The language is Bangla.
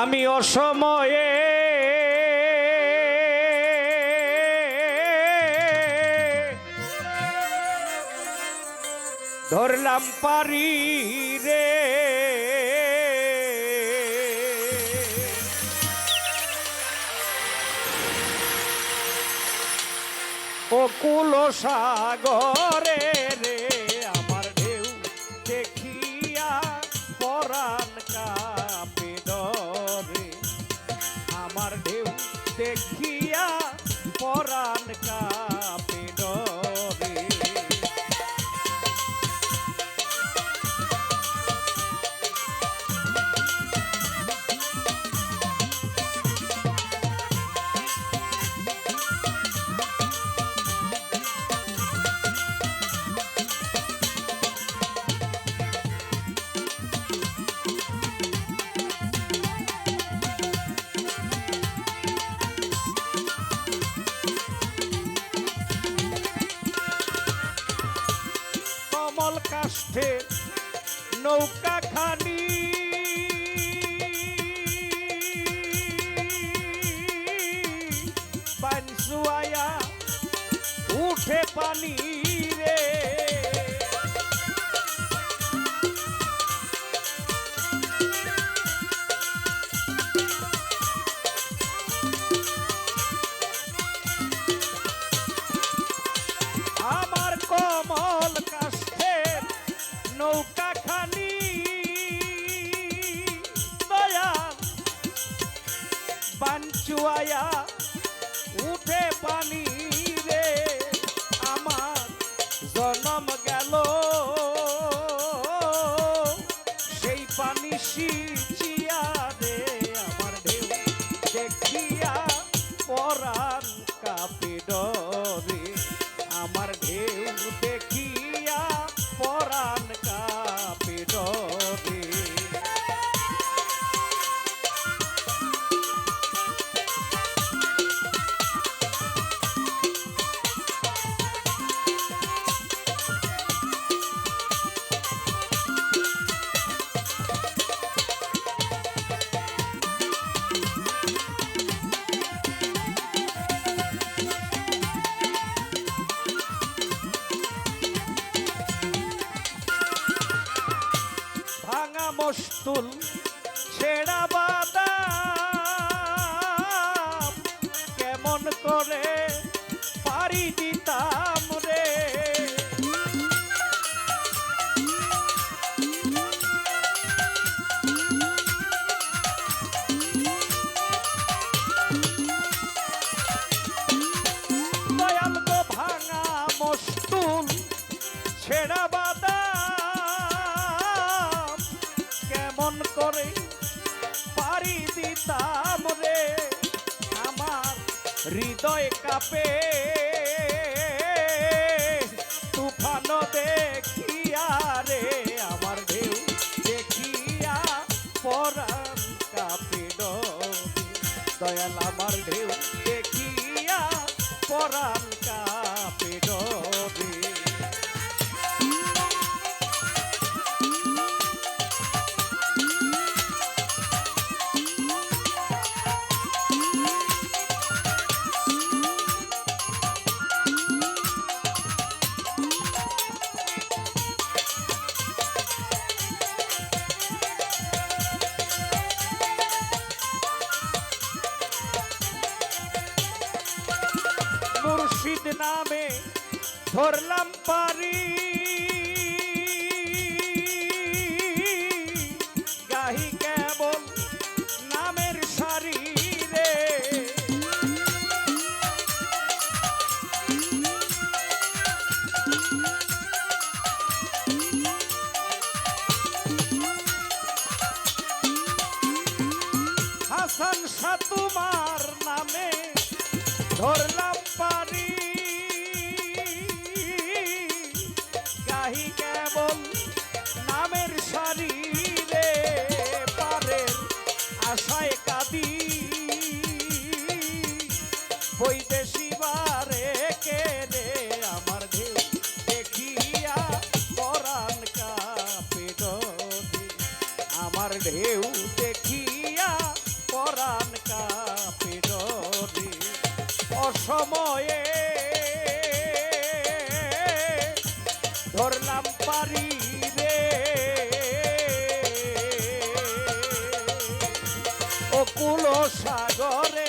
আমি অসময়ে ধরলাম পারি রে। অকুল সাগরে রে আমার ঢেউ দেখিয়া পরাণ কাপে নৌকা খানি বানসুয়ায়া উঠে পানি বাঞ্চুয়ায়া উঠে পানি মস্তুল ছেড়া বাদা কেমন করে পারি দিতাম রে। আমার হৃদয় কাপে। তুফান দেখিয়া রে, আমার ঢেউ দেখিয়া পরাণ কাপে দয়াল, আমার ঢেউ দেখিয়া পরাণ নামে ধরলাম পারি। গাহি কেবল নামের সারি রে। হাসান সাতুমার নামে ধরলাম পারি। ঢেউ দেখিয়া পরাণ কাপে অসময়ে ধরলাম পারি রে। ও কুল সাগরে